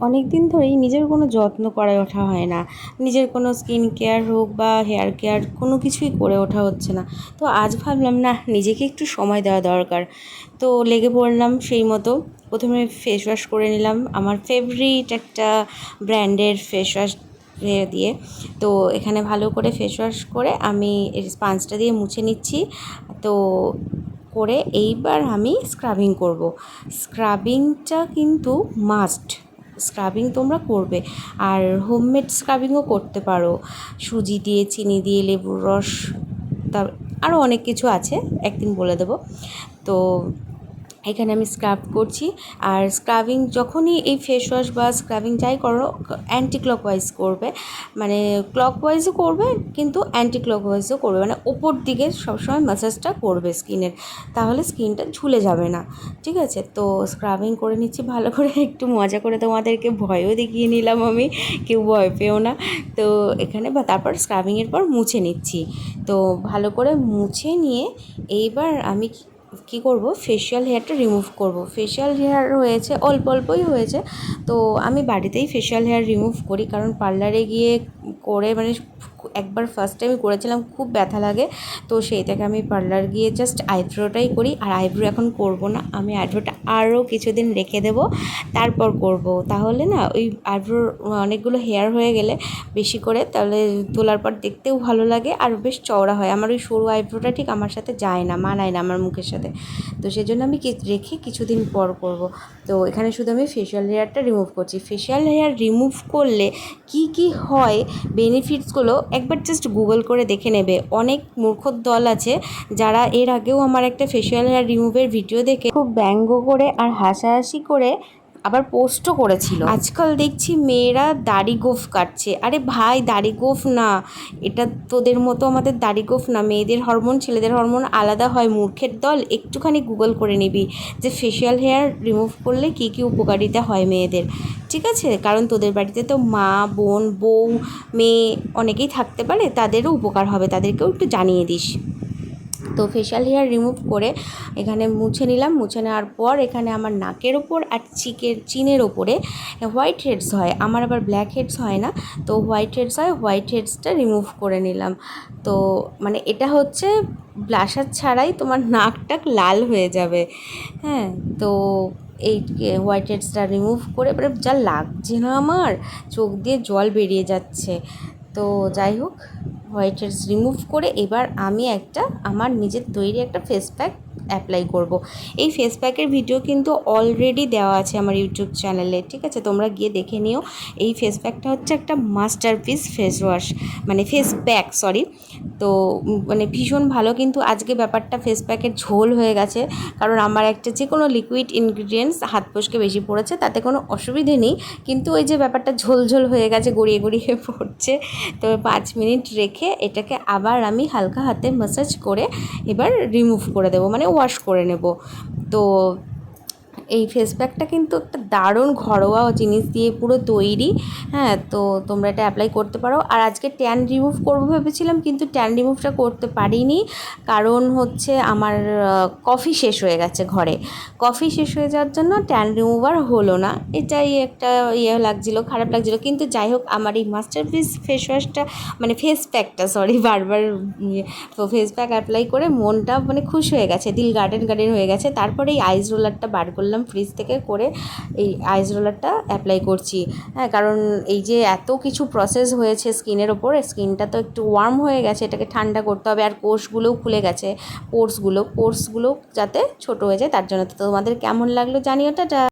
অনেক দিন ধরেই নিজের কোনো যত্ন করে ওঠা হয় না। নিজের কোনো স্কিন কেয়ার হোক বা হেয়ার কেয়ার কোনো কিছুই করে ওঠা হচ্ছে না। তো আজ ভাবলাম না নিজেকে একটু সময় দেওয়া দরকার। তো লেগে পড়লাম সেই মতো। প্রথমে ফেস ওয়াশ করে নিলাম। আমার ফেভারিট একটা ব্র্যান্ডের ফেস ওয়াশ দিয়ে। তো এখানে ভালো করে ফেস ওয়াশ করে আমি স্পাঞ্জটা দিয়ে মুছে নিচ্ছি। তো করে এইবার আমি স্ক্রাবিং করব। স্ক্রাবিংটা কিন্তু মাস্ট স্ক্রাবিং তোমরা করবে। আর হোমমেড স্ক্রাবিংও করতে পারো। সুজি দিয়ে, চিনি দিয়ে, লেবুর রস তার আরও অনেক কিছু আছে, একদিন বলে দেবো। তো এখানে আমি স্ক্রাব করছি। আর স্ক্রাবিং যখনই এই ফেস ওয়াশ বা স্ক্রাবিং যাই করো অ্যান্টি ক্লকওয়াইজ করবে। মানে ক্লকওয়াইজও করবে, কিন্তু অ্যান্টি ক্লকওয়াইজও করবে। মানে ওপর দিকে সবসময় ম্যাসাজটা করবে স্কিনের তাহলে স্কিনটা ঝুলে যাবে না। ঠিক আছে? তো স্ক্রাবিং করে নিচ্ছি, ভালো করে একটু মজা করে তোমাদেরকে ভয়ও দেখিয়ে নিলাম আমি। কেউ ভয় পেও না। তো এখানে বা তারপর স্ক্রাবিংয়ের পর মুছে নিচ্ছি। তো ভালো করে মুছে নিয়ে এইবার আমি কী করব? ফেশিয়াল হেয়ারটা রিমুভ করব। ফেশিয়াল হেয়ার হয়েছে, অল্প অল্পই হয়েছে। তো আমি বাড়িতেই ফেশিয়াল হেয়ার রিমুভ করি, কারণ পার্লারে গিয়ে করে মানে একবার ফার্স্ট টাইম করেছিলাম, খুব ব্যথা লাগে। তো সেই থেকে আমি পার্লার গিয়ে জাস্ট আইব্রোটাই করি, আর আইব্রো এখন করব না। আমি আইব্রোটা আরও কিছুদিন রেখে দেব, তারপর করব। তাহলে না, ওই আইব্রোর অনেকগুলো হেয়ার হয়ে গেলে বেশি করে, তাহলে তোলার পর দেখতেও ভালো লাগে, আর বেশ চওড়া হয়। আমার ওই সরু আইব্রোটা ঠিক আমার সাথে যায় না, মানায় না আমার মুখের সাথে। তো সেই জন্য আমি রেখে কিছুদিন পর করব। তো এখানে শুধু আমি ফেশিয়াল হেয়ারটা রিমুভ করছি। ফেশিয়াল হেয়ার রিমুভ করলে কি কি হয় বেনিফিটসগুলো একবার জাস্ট গুগল করে দেখে নেবে। অনেক মূর্খর দল আছে যারা এর আগেও আমার একটা ফেসিয়াল হেয়ার রিমুভের ভিডিও দেখে খুব ব্যঙ্গ করে আর হাসাহাসি করে আবার পোস্টও করেছিল। আজকাল দেখছি মেয়েরা দাড়ি গোফ কাটছে। আরে ভাই, দাড়ি গোফ না। এটা তোদের মতো আমাদের দাড়ি গোফ না। মেয়েদের হরমোন ছেলেদের হরমোন আলাদা হয়। মূর্খের দল, একটুখানি গুগল করে নিবি যে ফেশিয়াল হেয়ার রিমুভ করলে কী কী উপকারিতা হয় মেয়েদের। ঠিক আছে? কারণ তোদের বাড়িতে তো মা, বোন, বউ, মেয়ে অনেকেই থাকতে পারে। তাদেরও উপকার হবে। তাদেরকেও একটু জানিয়ে দিস। তো ফেশিয়াল হেয়ার রিমুভ করে এখানে মুছে নিলাম। মুছে নেওয়ার পর এখানে আমার নাকের ওপর আর চিকের, চিনের ওপরে হোয়াইট হেডস হয়। আমার আবার ব্ল্যাক হেডস হয় না। তো হোয়াইট হেডস হয় হোয়াইট হেডসটা রিমুভ করে নিলাম। তো মানে এটা হচ্ছে ব্লাশার ছাড়াই তোমার নাকটা লাল হয়ে যাবে। হ্যাঁ তো এই হোয়াইট হেডসটা রিমুভ করে এবারে যা লাগছে না আমার, চোখ দিয়ে জল বেরিয়ে যাচ্ছে। তো যাই হোক। হোয়াইট হেডস রিমুভ করে এবার আমি একটা আমার নিজের তৈরি একটা ফেস প্যাক অ্যাপ্লাই করব। এই ফেস প্যাকের ভিডিও কিন্তু অলরেডি দেওয়া আছে আমার ইউটিউব চ্যানেলে ঠিক আছে? তোমরা গিয়ে দেখে নিও। এই ফেস প্যাকটা হচ্ছে একটা মাস্টার পিস ফেস ওয়াশ মানে ফেস প্যাক সরি তো মানে ভীষণ ভালো কিন্তু আজকে ব্যাপারটা ফেস প্যাকের ঝোল হয়ে গেছে। কারণ আমার একটা যে কোনো লিকুইড ইনগ্রিডিয়েন্টস হাত পোষকে বেশি পড়েছে, তাতে কোনো অসুবিধে নেই। কিন্তু ওই যে ব্যাপারটা ঝোল ঝোল হয়ে গেছে, গড়িয়ে গড়িয়ে পড়ছে, তো পাঁচ মিনিট রেখে এটাকে আবার আমি হালকা হাতে ম্যাসাজ করে এবার রিমুভ করে দেবো মানে ওয়াশ করে নেব। তো এই ফেস প্যাকটা কিন্তু একটা দারুণ ঘরোয়া জিনিস দিয়ে পুরো তৈরি। হ্যাঁ তো তোমরা এটা অ্যাপ্লাই করতে পারো। আর আজকে ট্যান রিমুভ করব ভেবেছিলাম, কিন্তু ট্যান রিমুভটা করতে পারিনি। কারণ হচ্ছে আমার কফি শেষ হয়ে গেছে ঘরে। কফি শেষ হয়ে যাওয়ার জন্য ট্যান রিমুভার হলো না। এটাই একটা ইয়ে লাগছিল, খারাপ লাগছিল। কিন্তু যাই হোক, আমার এই মাস্টারপিস ফেস ওয়াশটা মানে ফেস প্যাকটা সরি বারবার ফেস প্যাক অ্যাপ্লাই করে মনটা মানে খুশ হয়ে গেছে, দিল গার্ডেন গার্ডেন হয়ে গেছে। তারপরে এই আইস রোলারটা বার করলাম। করলাম ফ্রিজ থেকে করে এই আইস রোলারটা অ্যাপ্লাই করছি। হ্যাঁ কারণ এই যে এত কিছু প্রসেস হয়েছে স্কিনের ওপর স্কিনটা তো একটু ওয়ার্ম হয়ে গেছে, এটাকে ঠান্ডা করতে হবে। আর কোষগুলোও খুলে গেছে পোর্সগুলো পোর্সগুলো যাতে ছোট হয়ে যায়, তার জন্য তো তোমাদের কেমন লাগল জানিও টাটা